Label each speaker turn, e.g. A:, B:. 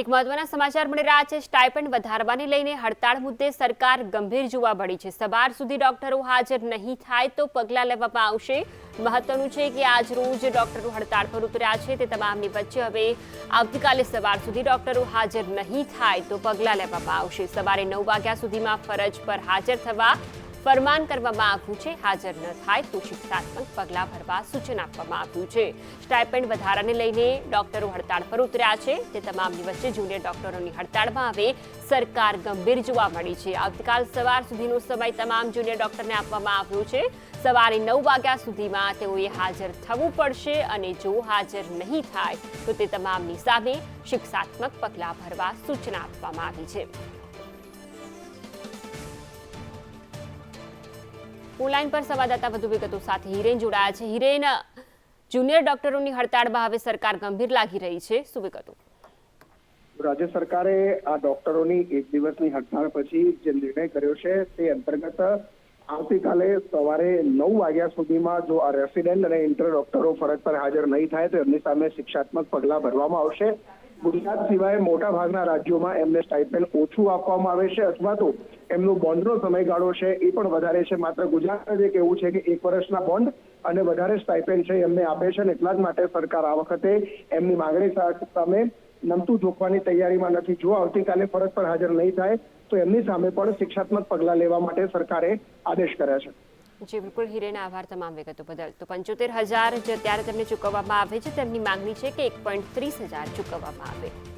A: એક મહત્વના સમાચાર મળી રહ્યા છે. સ્ટાઇપન્ડ વધારવાને લઈને હડતાળ મુદ્દે સરકાર ગંભીર જોવા મળી છે. સવાર સુધી ડોક્ટરો હાજર નહીં થાય તો પગલાં લેવામાં આવશે. મહત્વનું છે કે આજ રોજ ડોક્ટરો હડતાળ પર ઉતર્યા છે. તે તમામની વચ્ચે હવે આવતીકાલે સવાર સુધી ડોક્ટરો હાજર નહીં થાય તો પગલાં લેવામાં આવશે. સવારે નવ વાગ્યા સુધીમાં ફરજ પર હાજર થવા ફરમાન કરવામાં આવ્યું છે. હાજર ન થાય તો શિક્ષાત્મક પગલાં ભરવા સૂચન આપવામાં આવ્યું છે. સ્ટાઇપેન્ડ વધારાને લઈને ડોક્ટરો હડતાળ પર ઉતર્યા છે. તે તમામની વચ્ચે જુનિયર ડોક્ટરોની હડતાળમાં હવે સરકાર ગંભીર જોવા મળી છે. આવતીકાલ સવાર સુધીનો સમય તમામ જુનિયર ડોક્ટરને આપવામાં આવ્યો છે. સવારે નવ વાગ્યા સુધીમાં તેઓએ હાજર થવું પડશે અને જો હાજર નહીં થાય તો તે તમામની સામે શિક્ષાત્મક પગલાં ભરવા સૂચના આપવામાં આવી છે. ઓનલાઈન પર સંવાદદાતા વધુ વિગતો સાથે હિરેન જોડાયા છે. હિરેન, જુનિયર ડોક્ટરોની હડતાળમાં હવે સરકાર ગંભીર લાગી રહી છે. શું વિગતો?
B: રાજ્ય સરકારે આ ડોક્ટરોની એક દિવસની હડતાળ પછી જે નિર્ણય કર્યો છે તે અંતર્ગત આવતીકાલે સવારે નવ વાગ્યા સુધીમાં જો આ રેસિડેન્ટ અને ઇન્ટર ડોક્ટરો ફરજ પર હાજર નહીં થાય તો એમની સામે શિક્ષાત્મક પગલાં ભરવામાં આવશે. ગુજરાત સિવાય મોટા ભાગના રાજ્યોમાં એમને સ્ટાઇપેન્ડ ઓછું આપવામાં આવે છે અથવા તો એમનો બોન્ડનો સમયગાળો છે એ પણ વધારે છે. માત્ર ગુજરાત જ એક એવું છે કે એક વર્ષના બોન્ડ અને વધારે સ્ટાઇપેન્ડ છે એમને આપે છે અને એટલા જ માટે સરકાર આ વખતે એમની માંગણી સામે નમતું જોખવાની તૈયારીમાં નથી. જો આવતીકાલે ફરજ પર હાજર નહીં થાય તો એમની સામે પણ શિક્ષાત્મક પગલાં લેવા માટે સરકારે આદેશ કર્યા છે.
A: જી, બિલકુલ, હિરેન આભાર તમામ વિગતો બદલ. તો પંચોતેર હજાર જે અત્યારે તેમને ચૂકવવામાં આવે છે, તેમની માંગણી છે કે એક પોઈન્ટ ત્રીસ હજાર ચૂકવવામાં આવે.